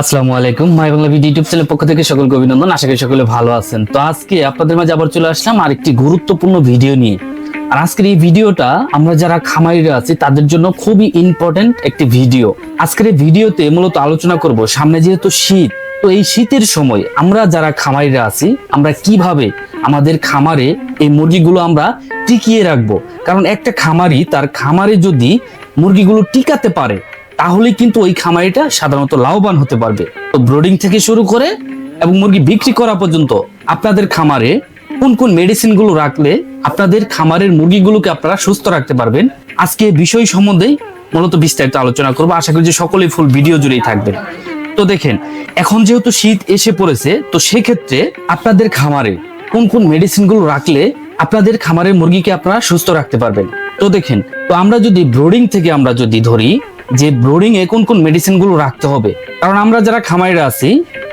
আসসালামু আলাইকুম, my Bangla video YouTube channel পক্ষ থেকে সকলকে অভিনন্দন, আশা করি সকলে ভালো আছেন। তো আজকে আপনাদের মাঝে আবার চলে আসলাম আরেকটি গুরুত্বপূর্ণ ভিডিও নিয়ে। আর আজকের এই ভিডিওটা আমরা যারা খামারিরা আছি, তাদের জন্য খুবই ইম্পর্টেন্ট একটি ভিডিও। আজকের এই ভিডিওতে মূলত আলোচনা করব, সামনে যেহেতু শীত, তো এই শীতের সময় আমরা যারা খামারিরা আছি, আমরা কীভাবে আমাদের খামারে এই মুরগিগুলো আমরা টিকিয়ে রাখব? কারণ একটা খামারি, তার খামারে যদি মুরগিগুলো টিকাতে পারে তাহলে কিন্তু ওই খামারিটা সাধারণত লাভবান হতে পারবে। তো ব্রোডিং থেকে শুরু করে এবং মুরগি বিক্রি করা পর্যন্ত আপনাদের খামারে কোন কোন মেডিসিনগুলো রাখলে আপনাদের খামারের মুরগিগুলোকে আপনারা সুস্থ রাখতে পারবেন, আজকে বিষয় সম্বন্ধেই মূলত বিস্তারিত আলোচনা করব। আশা করি যে সকলেই ফুল ভিডিও জুড়েই থাকবেন। তো দেখেন, এখন যেহেতু শীত এসে পড়েছে, তো সেক্ষেত্রে আপনাদের খামারে কোন কোন মেডিসিনগুলো রাখলে আপনাদের খামারের মুরগিকে আপনারা সুস্থ রাখতে পারবেন? তো দেখেন, তো আমরা যদি ব্রোডিং থেকে আমরা যদি ধরি যে ব্রোডিং এ কোন কোন মেডিসিনগুলো রাখতে হবে। কারণ আমরা যারা খামারিরা আছি,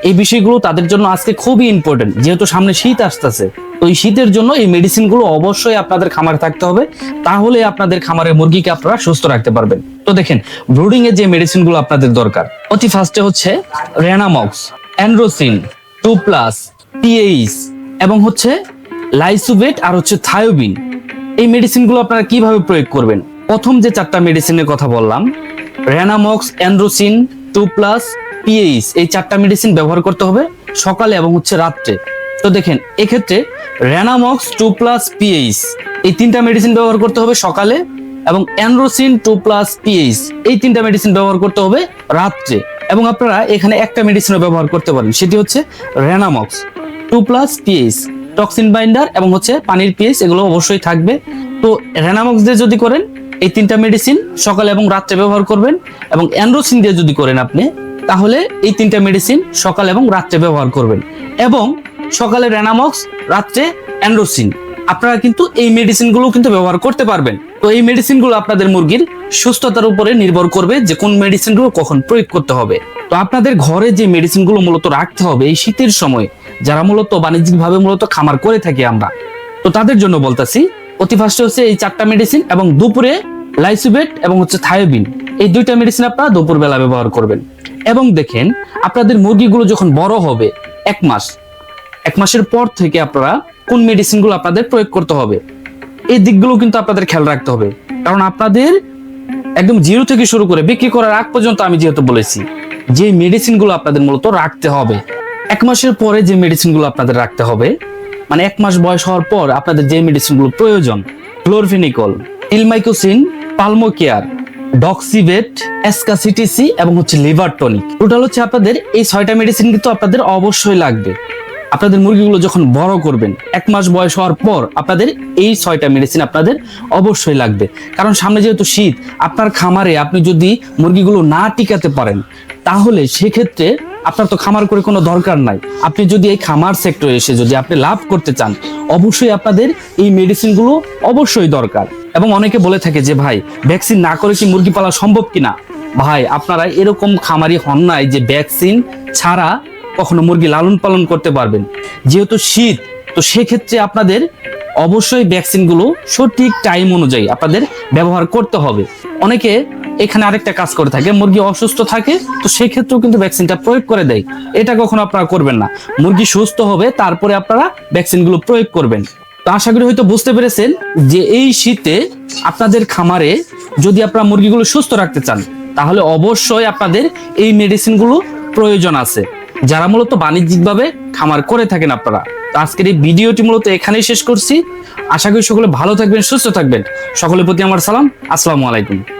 এই বিষয়গুলো তাদের জন্য আজকে খুবই ইম্পর্টেন্ট যেহেতু সামনে শীত আসতেছে, তো এই শীতের জন্য এই মেডিসিনগুলো অবশ্যই আপনাদের খামারে থাকতে হবে। তাহলে আপনাদের খামারের মুরগিকে আপনারা সুস্থ রাখতে পারবেন। তো দেখেন ব্রোডিং এর যে মেডিসিনগুলো আপনাদের দরকার, অতি ফার্স্টে হচ্ছে Renamox Androsin two plus PH এবং হচ্ছে লাইসুবেট আর হচ্ছে থায়োবিন এই মেডিসিনগুলো আপনারা কীভাবে প্রয়োগ করবেন? প্রথম যে চারটা মেডিসিনের কথা বললাম Renamox Androsin two plus PH এই চারটা মেডিসিন ব্যবহার করতে হবে সকালে এবং হচ্ছে রাত্রে। তো দেখেন, এক্ষেত্রে রেনামক্স টু প্লাস পিএইচ এই তিনটা মেডিসিন ব্যবহার করতে হবে সকালে এবং অ্যান্ড্রোসিন টু প্লাস পিএইচ এই তিনটা মেডিসিন ব্যবহার করতে হবে রাত্রে। এবং আপনারা এখানে একটা মেডিসিনও ব্যবহার করতে পারেন, সেটি হচ্ছে রেনামক্স two plus PH toxin binder এবং হচ্ছে পানির পিএইচ এগুলো অবশ্যই থাকবে। তো রেনামক্স দিয়ে যদি করেন এই তিনটা মেডিসিন সকালে এবং রাত্রে ব্যবহার করবেন এবং অ্যান্ড্রোসিন দিয়ে যদি করেন আপনি, তাহলে এই তিনটা মেডিসিন সকালে এবং রাত্রে ব্যবহার করবেন। এবং সকালে রেনামক্স রাত্রে অ্যান্ড্রোসিন আপনারা কিন্তু এই মেডিসিনগুলো কিন্তু ব্যবহার করতে পারবেন। তো এই মেডিসিনগুলো আপনাদের মুরগির সুস্থতার উপরে নির্ভর করবে যে কোন মেডিসিনগুলো কখন প্রয়োগ করতে হবে। তো আপনাদের ঘরে যে মেডিসিনগুলো মূলত রাখতে হবে এই শীতের সময়, যারা মূলত বাণিজ্যিকভাবে মূলত খামার করে থাকি আমরা, তো তাদের জন্য বলতেছি, অতি ফার্স্টে হচ্ছে এই চারটা মেডিসিন এবং দুপুরে লাইসুবেট এবং হচ্ছে থায়োবিন, এই দুইটা মেডিসিন আপনারা দুপুর বেলা ব্যবহার করবেন। এবং দেখেন, আপনাদের মুরগিগুলো যখন বড় হবে, এক মাস, এক মাসের পর থেকে আপনারা কোন মেডিসিনগুলো আপনাদের প্রয়োগ করতে হবে, এই দিকগুলো কিন্তু আপনাদের খেয়াল রাখতে হবে। কারণ আপনাদের একদম জিরো থেকে শুরু করে বিক্রি করার আগ পর্যন্ত আমি যেহেতু বলেছি, যে মেডিসিনগুলো আপনাদের মূলত রাখতে হবে, এক মাসের পরে যে মেডিসিনগুলো আপনাদের রাখতে হবে মানে এক মাস বয়স হওয়ার পর আপনাদের যে মেডিসিনগুলো প্রয়োজন, ক্লোরফিনিকল, ইলমাইকোসিন পালমোকেয়ার, ডক্সিভেট, এসকাসিটিসি এবং হচ্ছে লিভার টনিক। টোটাল হচ্ছে আপনাদের এই ছয়টা মেডিসিন কিন্তু আপনাদের অবশ্যই লাগবে। আপনাদের মুরগিগুলো যখন বড় করবেন, এক মাস বয়স হওয়ার পর আপনাদের এই ছয়টা মেডিসিন আপনাদের অবশ্যই লাগবে। কারণ সামনে যেহেতু শীত, আপনার খামারে আপনি যদি মুরগিগুলো না টিকাতে পারেন, তাহলে সেক্ষেত্রে আপনার তো খামার করে কোনো দরকার নাই। আপনি যদি এই খামার সেক্টরে এসে যদি আপনি লাভ করতে চান, অবশ্যই আপনাদের এই মেডিসিনগুলো অবশ্যই দরকার। এবং অনেকে বলে থাকে যে, ভাই ভ্যাকসিন না করে কি মুরগি পালা সম্ভব কিনা? ভাই, আপনারা এরকম খামারি হন নাই যে ভ্যাকসিন ছাড়া কখনো মুরগি লালন পালন করতে পারবেন। যেহেতু শীত, তো সেক্ষেত্রে আপনাদের অবশ্যই ভ্যাকসিনগুলো সঠিক টাইম অনুযায়ী আপনাদের ব্যবহার করতে হবে। অনেকে এখানে আরেকটা কাজ করে থাকে, মুরগি অসুস্থ থাকে, তো সেক্ষেত্রেও কিন্তু ভ্যাকসিনটা প্রয়োগ করে দেয়। এটা কখনো আপনারা করবেন না। মুরগি সুস্থ হবে, তারপরে আপনারা ভ্যাকসিনগুলো প্রয়োগ করবেন। আশা করি হয়তো বুঝতে পেরেছেন যে এই শীতে আপনাদের খামারে যদি আপনারা মুরগিগুলো সুস্থ রাখতে চান, তাহলে অবশ্যই আপনাদের এই মেডিসিনগুলো প্রয়োজন আছে। যারা মূলত বাণিজ্যিকভাবে খামার করে থাকেন আপনারা। আজকের এই ভিডিওটি মূলত এখানেই শেষ করছি। আশা করি সকলে ভালো থাকবেন, সুস্থ থাকবেন। সকলের প্রতি আমার সালাম। আসসালামু আলাইকুম।